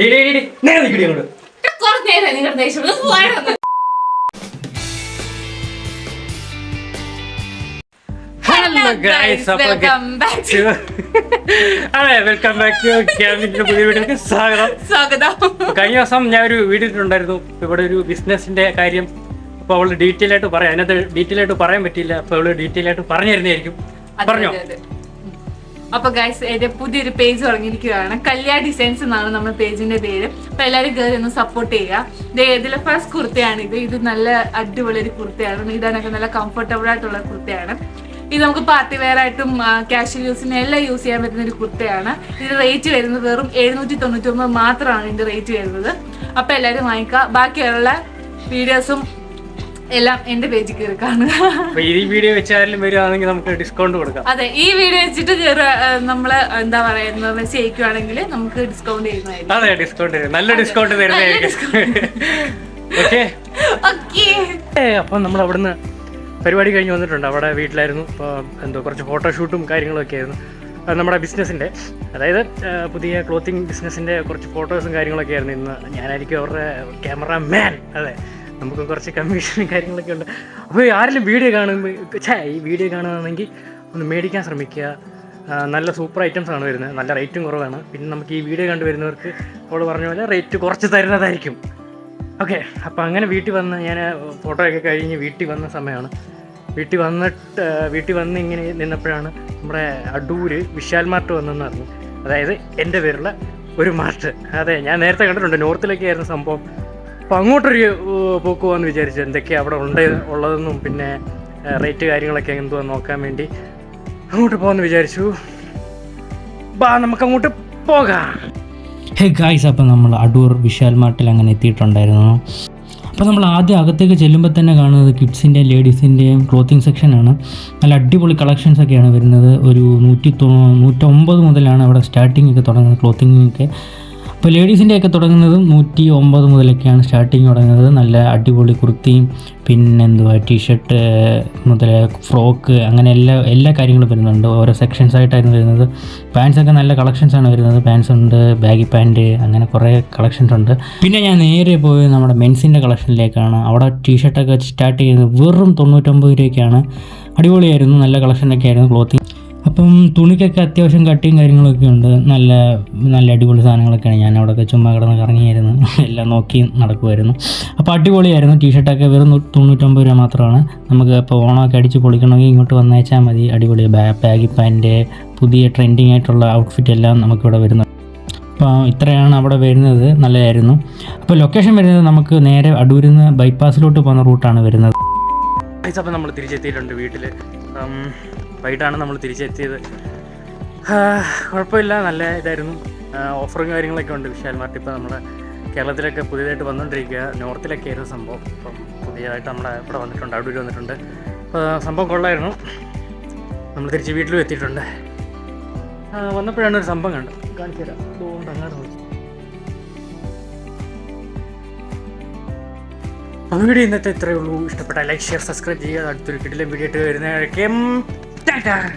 നേരെ നിൽക്കടി അങ്ങോട്ട്. കുറച്ച്. ഹലോ ഗൈസ് വെൽക്കം ബാക്ക് അതെ വെൽക്കം ബാക്ക് ടു ക്യാമ്പിന്റെ പുതിയ വീഡിയോക്ക് സ്വാഗതം. സ്വാഗതം. അപ്പോൾ കഴിഞ്ഞ ദിവസം ഞാൻ ഒരു വീഡിയോ ഇട്ടിട്ടുണ്ടായിരുന്നു ഇവിടെ ഒരു ബിസിനസിന്റെ കാര്യം. അപ്പോൾ അവൾ ഡീറ്റെയിൽ ആയിട്ട് പറയാം. അതിനകത്ത് ഡീറ്റെയിൽ ആയിട്ട് പറയാൻ പറ്റിയില്ല. അപ്പോൾ അവൾ ഡീറ്റെയിൽ ആയിട്ട് പറഞ്ഞിരുന്നായിരിക്കും പറഞ്ഞോ. അപ്പൊ ഗൈസ് എന്റെ പുതിയൊരു പേജ് തുടങ്ങിയിരിക്കുകയാണ്. കല്യാ ഡിസൈൻസ് എന്നാണ് നമ്മുടെ പേജിന്റെ പേര്. അപ്പൊ എല്ലാവരും കയറി ഒന്ന് സപ്പോർട്ട് ചെയ്യുക. ഇതിലെ ഫസ്റ്റ് കുർത്തയാണ് ഇത്. ഇത് നല്ല അടിപൊളി ഒരു കുർത്തയാണ്. ഇതാനൊക്കെ നല്ല കംഫർട്ടബിൾ ആയിട്ടുള്ള കുർത്തയാണ്. ഇത് നമുക്ക് പാർട്ടി വെയർ ആയിട്ടും ക്യാഷ്വൽ യൂസിനും എല്ലാം യൂസ് ചെയ്യാൻ പറ്റുന്ന ഒരു കുർത്തയാണ്. ഇതിന്റെ റേറ്റ് വരുന്നത് വെറും എഴുന്നൂറ്റി തൊണ്ണൂറ്റി ഒമ്പത് മാത്രമാണ് ഇതിന്റെ റേറ്റ് വരുന്നത്. അപ്പൊ എല്ലാവരും വാങ്ങിക്കുക. ബാക്കിയുള്ള വീഡിയോസും എല്ലാം എന്റെ പേജിൽ കയറി കാണുക. ഈ വീഡിയോ വെച്ചാലും വരികയാണെങ്കിൽ നമുക്ക് ഡിസ്കൗണ്ട് കൊടുക്കാം. അതെ ഈ വീഡിയോ വെച്ചിട്ട് കേറുക, നമ്മൾ നമ്മൾ എന്താ പറയുന്നത് ചെയ്യിക്കുവാണെങ്കിൽ നമുക്ക് ഡിസ്കൗണ്ട് ചെയ്യുന്നതായിരിക്കും അതെ ഡിസ്കൗണ്ട് നല്ല ഡിസ്കൗണ്ട് തരുന്നതായിരിക്കും. ഓക്കെ ഓക്കേ അപ്പം നമ്മൾ അവിടുന്ന് പരിപാടി കഴിഞ്ഞ് വന്നിട്ടുണ്ട്. അവിടെ വീട്ടിലായിരുന്നു. ഇപ്പോൾ എന്തോ കുറച്ച് ഫോട്ടോഷൂട്ടും കാര്യങ്ങളൊക്കെ ആയിരുന്നു. നമ്മുടെ ബിസിനസ്സിന്റെ അതായത് പുതിയ ക്ലോത്തിങ് ബിസിനസ്സിന്റെ കുറച്ച് ഫോട്ടോസും കാര്യങ്ങളൊക്കെ ആയിരുന്നു ഇന്ന്. ഞാനായിരിക്കും അവരുടെ ക്യാമറ മാൻ അതെ. നമുക്ക് കുറച്ച് കമ്മീഷനും കാര്യങ്ങളൊക്കെ ഉണ്ട്. അപ്പോൾ ആരെങ്കിലും വീഡിയോ കാണുമ്പോൾ ഛേ ഈ വീഡിയോ കാണുകയാണെങ്കിൽ ഒന്ന് മേടിക്കാൻ ശ്രമിക്കുക. നല്ല സൂപ്പർ ഐറ്റംസ് ആണ് വരുന്നത്. നല്ല റേറ്റും കുറവാണ്. പിന്നെ നമുക്ക് ഈ വീഡിയോ കണ്ടു വരുന്നവർക്ക് അവൾ പറഞ്ഞ പോലെ റേറ്റ് കുറച്ച് തരുന്നതായിരിക്കും. ഓക്കെ അപ്പോൾ അങ്ങനെ വീട്ടിൽ വന്ന് ഞാൻ ഫോട്ടോയൊക്കെ കഴിഞ്ഞ് വീട്ടിൽ വന്ന സമയമാണ്. വീട്ടിൽ വന്നിട്ട് വീട്ടിൽ വന്ന് ഇങ്ങനെ നിന്നപ്പോഴാണ് നമ്മുടെ അടൂര് വിശാൽ മാർട്ട് വന്നെന്ന് പറഞ്ഞു അതായത് എന്റെ പേരുള്ള ഒരു മാർട്ട്. അതെ ഞാൻ നേരത്തെ കണ്ടിട്ടുണ്ട്. നോർത്തിലൊക്കെ ആയിരുന്നു സംഭവം. അപ്പോൾ അങ്ങോട്ടൊരു പോക്കുവാന്ന് പോക്ക് പോകാമെന്ന് വിചാരിച്ചു. എന്തൊക്കെയാണ് അവിടെ ഉണ്ട് ഉള്ളതെന്നും പിന്നെ റേറ്റ് കാര്യങ്ങളൊക്കെ എന്തുവാ നോക്കാൻ വേണ്ടി അങ്ങോട്ട് പോകാമെന്ന് വിചാരിച്ചു. ബാ നമുക്ക് അങ്ങോട്ട് പോകാം. ഹേ ഗായ്സ് അപ്പം നമ്മൾ അടൂർ വിശാൽ മാർട്ടിൽ അങ്ങനെ എത്തിയിട്ടുണ്ടായിരുന്നു. അപ്പോൾ നമ്മൾ ആദ്യം അകത്തേക്ക് ചെല്ലുമ്പോൾ തന്നെ കാണുന്നത് കിഡ്സിന്റെയും ലേഡീസിന്റെയും ക്ലോത്തിങ് സെക്ഷനാണ് നല്ല അടിപൊളി കളക്ഷൻസ് ഒക്കെയാണ് വരുന്നത്. ഒരു നൂറ്റി നൂറ്റൊമ്പത് മുതലാണ് അവിടെ സ്റ്റാർട്ടിംഗ് ഒക്കെ തുടങ്ങുന്നത് ക്ലോത്തിങ് ഒക്കെ ലേഡീസിന്റെയൊക്കെ തുടങ്ങുന്നതും നൂറ്റി ഒമ്പത് മുതലൊക്കെയാണ് സ്റ്റാർട്ടിങ് തുടങ്ങുന്നത്. നല്ല അടിപൊളി കുർത്തിയും പിന്നെ എന്തുവാ ടീഷർട്ട് മുതൽ ഫ്രോക്ക് അങ്ങനെ എല്ലാ എല്ലാ കാര്യങ്ങളും വരുന്നുണ്ട്. ഓരോ സെക്ഷൻസ് ആയിട്ടായിരുന്നു വരുന്നത്. പാൻസൊക്കെ നല്ല കളക്ഷൻസ് ആണ് വരുന്നത്. പാൻസ് ഉണ്ട് ബാഗി പാന്റ് അങ്ങനെ കുറേ കളക്ഷൻസ് ഉണ്ട്. പിന്നെ ഞാൻ നേരെ പോയി നമ്മുടെ മെൻസിന്റെ കളക്ഷനിലേക്കാണ് അവിടെ ടീഷർട്ടൊക്കെ സ്റ്റാർട്ട് ചെയ്യുന്നത് വെറും തൊണ്ണൂറ്റൊമ്പത് രൂപയ്ക്കാണ്. അടിപൊളിയായിരുന്നു നല്ല കളക്ഷനൊക്കെ ആയിരുന്നു ക്ലോത്തിങ് അപ്പം തുണിക്കൊക്കെ അത്യാവശ്യം കട്ടിയും കാര്യങ്ങളൊക്കെ ഉണ്ട്. നല്ല നല്ല അടിപൊളി സാധനങ്ങളൊക്കെയാണ്. ഞാൻ അവിടെയൊക്കെ ചുമ്മാ കിടന്ന് കറങ്ങിയായിരുന്നു. എല്ലാം നോക്കി നടക്കുമായിരുന്നു അപ്പോൾ അടിപൊളിയായിരുന്നു. ടീഷർട്ടൊക്കെ വെറും തൊണ്ണൂറ്റൊമ്പത് രൂപ മാത്രമാണ്. നമുക്ക് ഇപ്പോൾ ഓണമൊക്കെ അടിച്ച് പൊളിക്കണമെങ്കിൽ ഇങ്ങോട്ട് വന്നേച്ചാൽ മതി. അടിപൊളി ബാ ബാഗി പാന്റ് പുതിയ ട്രെൻഡിങ് ആയിട്ടുള്ള ഔട്ട്ഫിറ്റ് എല്ലാം നമുക്കിവിടെ വരുന്നുണ്ട് അപ്പോൾ ഇത്രയാണ് അവിടെ വരുന്നത്. നല്ലതായിരുന്നു. അപ്പോൾ ലൊക്കേഷൻ വരുന്നത് നമുക്ക് നേരെ അടൂരിൽ നിന്ന് ബൈപ്പാസിലോട്ട് പോകുന്ന റൂട്ടാണ് വരുന്നത്. അപ്പോൾ അപ്പം നമ്മൾ തിരിച്ചെത്തിയിട്ടുണ്ട് വീട്ടിൽ വൈകിട്ടാണ് നമ്മൾ തിരിച്ചെത്തിയത്. കുഴപ്പമില്ല നല്ല ഇതായിരുന്നു. ഓഫറും കാര്യങ്ങളൊക്കെ ഉണ്ട്. വിശാൽ മാർട്ട് ഇപ്പോൾ നമ്മുടെ കേരളത്തിലൊക്കെ പുതിയതായിട്ട് വന്നുകൊണ്ടിരിക്കുക. നോർത്തിലൊക്കെ ആയിരുന്നു സംഭവം. ഇപ്പം പുതിയതായിട്ട് നമ്മുടെ ഇവിടെ വന്നിട്ടുണ്ട് അടൂർ വന്നിട്ടുണ്ട്. സംഭവം കൊള്ളായിരുന്നു. നമ്മൾ തിരിച്ച് വീട്ടിലും എത്തിയിട്ടുണ്ട്. വന്നപ്പോഴാണ് ഒരു സംഭവം കണ്ടത്. കാണിച്ചു തരാം. അതുകൊണ്ട് അങ്ങോട്ട് നോക്കി. വീഡിയോ ഇന്നത്തെ ഇത്രയേ ഉള്ളൂ. ഇഷ്ടപ്പെട്ട ലൈക്ക് ഷെയർ സബ്സ്ക്രൈബ് ചെയ്യുക. അടുത്തൊരു കിടിലം വീഡിയോ ആയിട്ട് Dun, dun.